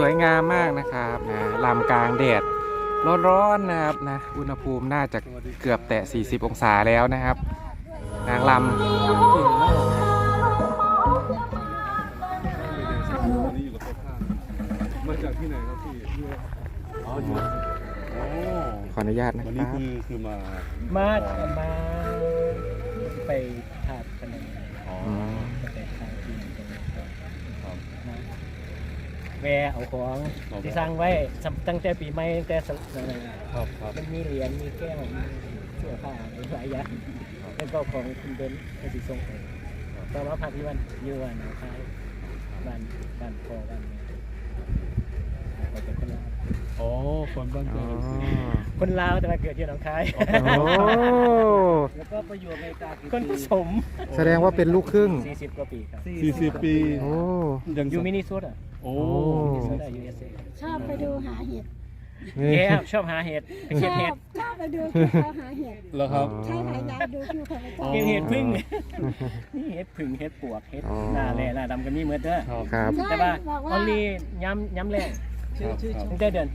แดดร้อนๆนะครับนะอุณหภูมิน่าจะเกือบแตะ 40 องศาแล้วนะครับ นางลวันนี้อยู่กับพ่อข้างมาจากที่ไหนครับพี่อ๋ออยู่โอ้ำขออนุญาตนะวันคนี้รับคือคือมามามาไปถาดกันเลยอ๋อ อืม ไปทางที่ตรงนี้ครับ ครับ นะ แวะเอาของที่สร้างไว้ตั้งแต่ปีใหม่ตั้งแต่สมัยครับครับมันมีเหรียญมีแก้วมีเสื้อผ้ามีหลายอย่างแล้วก็ของคุณเบนก็สิส่งไปก็มาพักที่วันอยูวันหนองคายบ้านบ้านพ่อบ้านแม่ไปเป็นคนลาวอ๋อคนบ้านอ๋เกิอดคนลาวแต่มาเกิดที่หนองคายโอ้แล้วก็ไปอยู่อเมริกาคนผสม แสดงว่าเป็นลูกครึ่ง 40 กว่าปีครับสี่สิบปีโอ้ยังอยู่มินนิโซตา โอ้มินนิโซตา USA ชอบไปดูหาเห็ดนี่แย่ชอบหาเห็ดไปชเก็บอเห็ดบชอบไปดูคิวเขาหาเห็ดแล้วครับ ใช่ค่ะยายดูคิวเขาประจำเก็บเห็ดพึ่งนี่เห็ดพึ่งเห็ดปวกเห็ดหน้าแร่หน้าดำกันนี่เหมือนเด้อครับ ครับแต่ว่าบอกอว่าอลี่ย้ำย้ำแรงครับครับตั้งแต่เดือน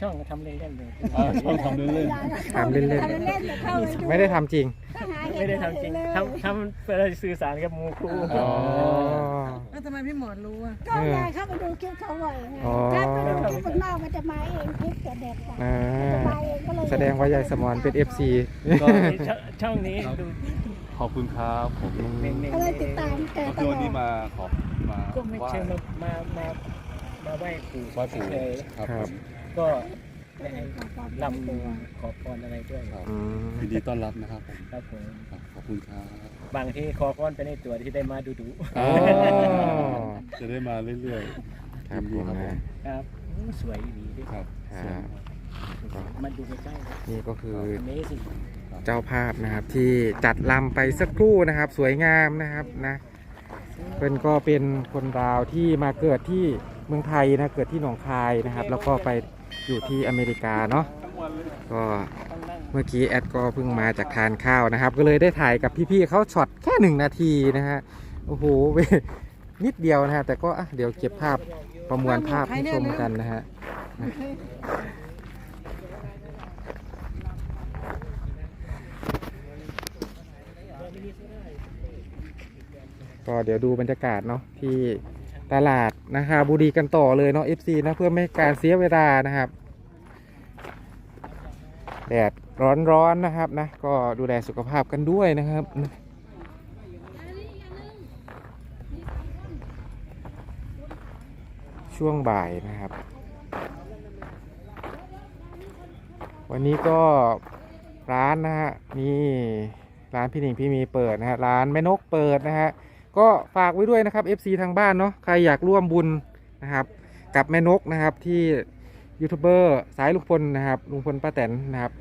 ช่องก็ทำเล่นๆเลย อ่าช่องทำเล่นทำเล่นๆ ทำเล่นๆแต่เข้าไปดูไม่ได้ทำจริงถ้าหาเห็ไม่ได้ทำจริงทำทำเพื่อสื่อสารกับหมูครูอ๋อ แล้วทำไมพี่หมอนรู้อะก็ยายเข้าไปดูคลิปเขาบ่อยไงอ๋อ ถ้าไปดูคลิปข้างนอกมันจะมาเองคลิปจะเด็ดกว่าอ่าจะมาเองก็เลยแสดงว่ายายสมอนเป็น FC ก็ช่องช่องนี้ดูขอบคุณครับผมเน่งก็เลยติดตามแกก็ตคือลอวันดนี้มาขอมาๆก็ไม่เชิงมามามามาไหว้ปู่ไหว้ปู่เฉยครับคผรับมๆ ก็ได้ให้ลำขอพรอะไรด้วยครับอืมยินดีต้อนรับนะครับผมครับผมครับขอบคุณครับบางที่ขอพรไปในตัวที่ได้มาดูดูอ๋อจะได้มาเรื่อยครับยินผดีมครับผมครับอู้สวยดีด้วยครับครับ มาดูใกล้นี่ก็คือๆ Amazing เจ้าภาพนะครับที่จัดลำไปสักครู่นะครับ สวยงามนะครับนะเพิ่นก็เป็นคนดาวที่มาเกิดที่เมืองไทยนะเกิดที่หนองคายนะครับ แล้วก็ไป อยู่ที่อเมริกาเนาะก็เมื่อกี้แอดก็เพิ่งมาจากทานข้าวนะครับ ก็เลยได้ถ่ายกับพี่ๆเขาช็อตแค่หนึ่งนาทีนะฮะโอ้โหนิดเดียวนะฮะแต่ก็เดี๋ยวเก็บภาพประมวลภาพให้ชมกันนะฮะก็เดี๋ยวดูบรรยากาศเนาะที่ ตลาดนะครับบุรีกันต่อเลยเนาะ FC นะเพื่อไม่ให้การเสียเวลานะครับแดดร้อนๆนะครับนะก็ดูแลสุขภาพกันด้วยนะครับ ช่วงบ่ายนะครับ วันนี้ก็ร้านนะฮะนี่ร้านพี่หนิงพี่มีเปิดนะฮะร้านแม่นกเปิดนะฮะ ก็ฝากไว้ด้วยนะครับ FC ทางบ้านเนาะใครอยากร่วมบุญนะครับ กับแม่นกนะครับที่ยูทูบเบอร์สายลุงพลนะครับลุงพลป้าแตนนะครับ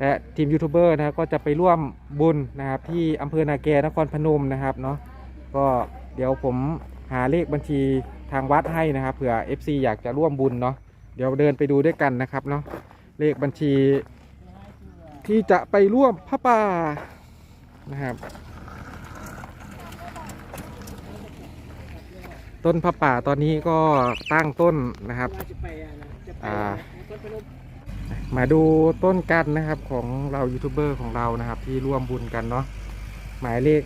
และทีมยูทูบเบอร์นะครับก็จะไปร่วมบุญนะครับที่อำเภอนาแกนครพนมนะครับเนาะก็เดี๋ยวผมหาเลขบัญชีทางวัดให้นะครับเผื่อ FC อยากจะร่วมบุญเนาะเดี๋ยวเดินไปดูด้วยกันนะครับเนาะเลขบัญชีที่จะไปร่วมพระป่านะครับ ต้นพระป่าตอนนี้ก็ตั้งต้นนะครับจะไปอะนะจะไปอ่าต้นพนมมาดูต้นกันนะครับของเรายูทูบเบอร์ของเรานะครับ ที่ร่วมบุญกันเนาะหมายเลข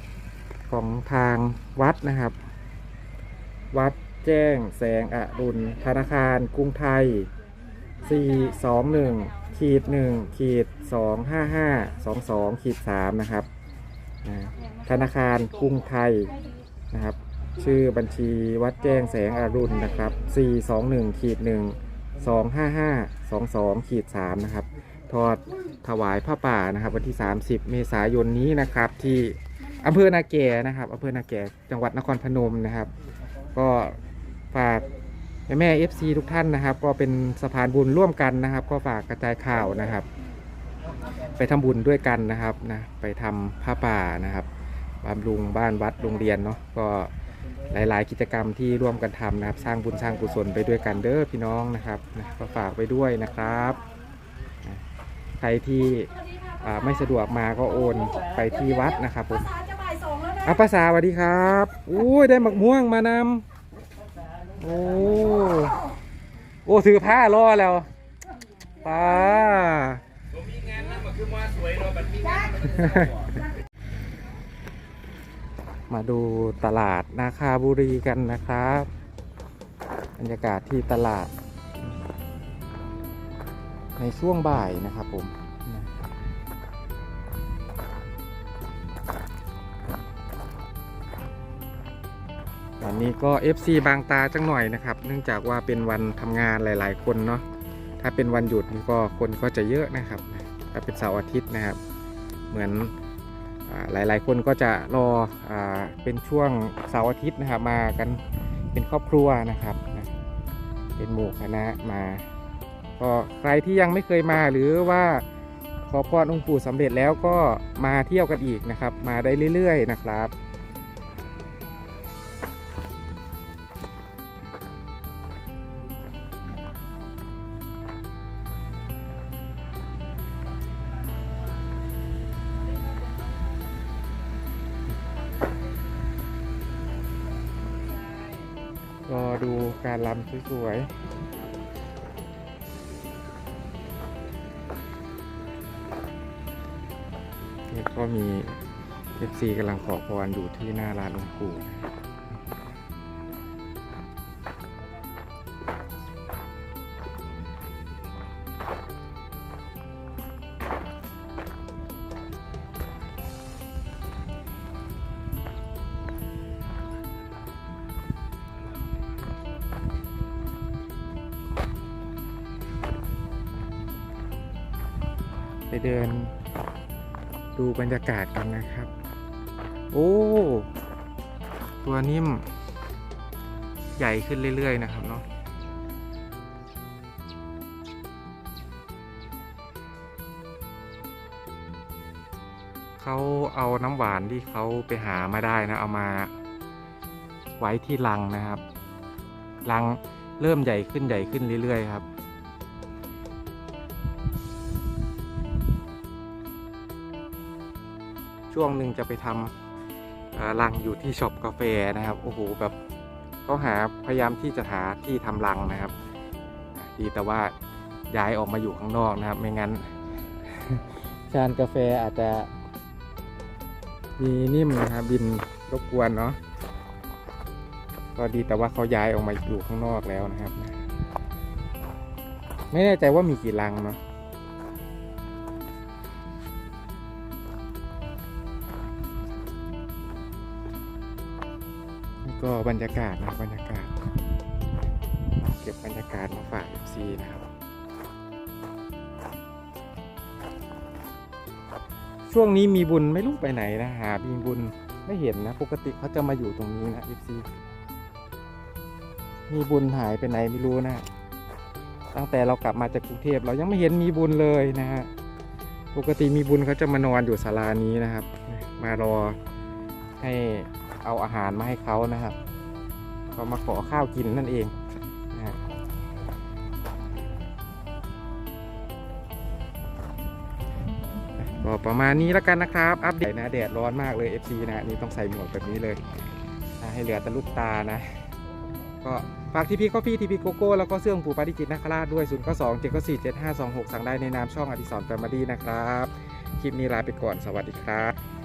ของทางวัดนะครับ วัดแจ้งแสงอรุณธนาคารกรุงไทย 421ขีด1ขีด255 22ขีด3นะครับนะธนาคารกรุงไทยนะครับ ชื่อบัญชีวัดแจ้งแสงอรุณนะครับ 421ขีด1 255 22ขีด3นะครับ ทอดถวายผ้าป่านะครับ วันที่ 30 เมษายนนี้นะครับ ที่อำเภอนาแกนะครับอำเภอนาแกจังหวัดนครพนมนะครับ ก็ฝากแม่เอฟซีทุกท่านนะครับ ก็เป็นสะพานบุญร่วมกันนะครับ ก็ฝากกระจายข่าวนะครับ ไปทำบุญด้วยกันนะครับนะไปทำผ้าป่านะครับบำรุงบ้านวัดโรงเรียนเนาะก็ หลาย ๆ กิจกรรมที่ร่วมกันทำนะครับ สร้างบุญสร้างกุศลไปด้วยกันเด้อพี่น้องนะครับนะก็ฝากไปด้วยนะครับนะใครที่อ่าไม่สะดวกมาก็โอนไปที่วัดนะครับผมอาภาษาสวัสดีครับอุ้ยได้หมักม่วงมานำโอ้โอ้ถือผ้ารอแล้วป้ามา มาดูตลาดนาคาบุรีกันนะครับบรรยากาศที่ตลาด ในช่วงบ่ายนะครับผมวันนี้ก็ FC บางตาจังหน่อยนะครับ เนื่องจากว่าเป็นวันทำงานหลาย ๆ คนเนาะถ้าเป็นวันหยุดนี่ก็คนก็จะเยอะนะครับถ้าเป็นเสาร์อาทิตย์นะครับ เหมือน หลายๆ คนก็จะรออเป็นช่วงเสาร์อาทิตย์นะครับมากันเป็นครอบครัวนะครับนะเป็นหมู่คณะมา ก็ใครที่ยังไม่เคยมาหรือว่าขอพรองค์ปู่สำเร็จแล้วก็มาเที่ยวกันอีกนะครับ มาได้เรื่อย ๆ นะครับ ดูการลำสวยๆนี่ก็มีเอฟซีกำลังขอพรอยู่ที่หน้าร้านองค์ปู่ ไปเดิน ดูบรรยากาศกันนะครับ โอ้ ตัวนิ่ม ใหญ่ขึ้นเรื่อย ๆ นะครับเนาะเขาเอาน้ำหวานที่เขาไปหามาได้นะ เอามาไว้ที่ลังนะครับลังเริ่มใหญ่ขึ้นใหญ่ขึ้นเรื่อย ๆ ครับ ช่วงหนึ่งจะไปทำรังอยู่ที่ช็อปกาแฟนะครับโอ้โหแบบเขาหาพยายามที่จะหาที่ทำรังนะครับ ดีแต่ว่าย้ายออกมาอยู่ข้างนอกนะครับ ไม่งั้นชานกาแฟอาจจะ มีนิ่มนะครับบินรบกวนเนาะก็ดีแต่ว่าเขาย้ายออกมาอยู่ข้างนอกแล้วนะครับ ไม่แน่ใจว่ามีกี่รังเนาะ ก็บรรยากาศนะบรรยากาศ เก็บบรรยากาศมาฝาก FC นะครับ ช่วงนี้มีบุญไม่รู้ไปไหนนะหามีบุญไม่เห็นนะ ปกติเขาจะมาอยู่ตรงนี้นะ FC มีบุญหายไปไหนไม่รู้นะ ตั้งแต่เรากลับมาจากกรุงเทพเรายังไม่เห็นมีบุญเลยนะฮะปกติมีบุญเขาจะมานอนอยู่ศาลานี้นะครับ มารอให้ เอาอาหารมาให้เขานะครับเขามาขอข้าวกินนั่นเองนะก็ประมาณนี้แล้วกันนะครับ อัปเดตนะแดดร้อนมากเลย FC นะนี่ต้องใส่หมวกแบบนี้เลยนะให้เหลือแต่ลูกตานะ ก็ฝากทีพี f อ e ทีพีโกโก้แล้วก็เสื้อของปู่ปาริจิตนาคราชด้วย 0 9 2 7 9 4 7 5 2 6 สั่งได้ในนามช่องอดิสรแฟมิลี่นะครับ คลิปนี้ลาไปก่อนสวัสดีครับ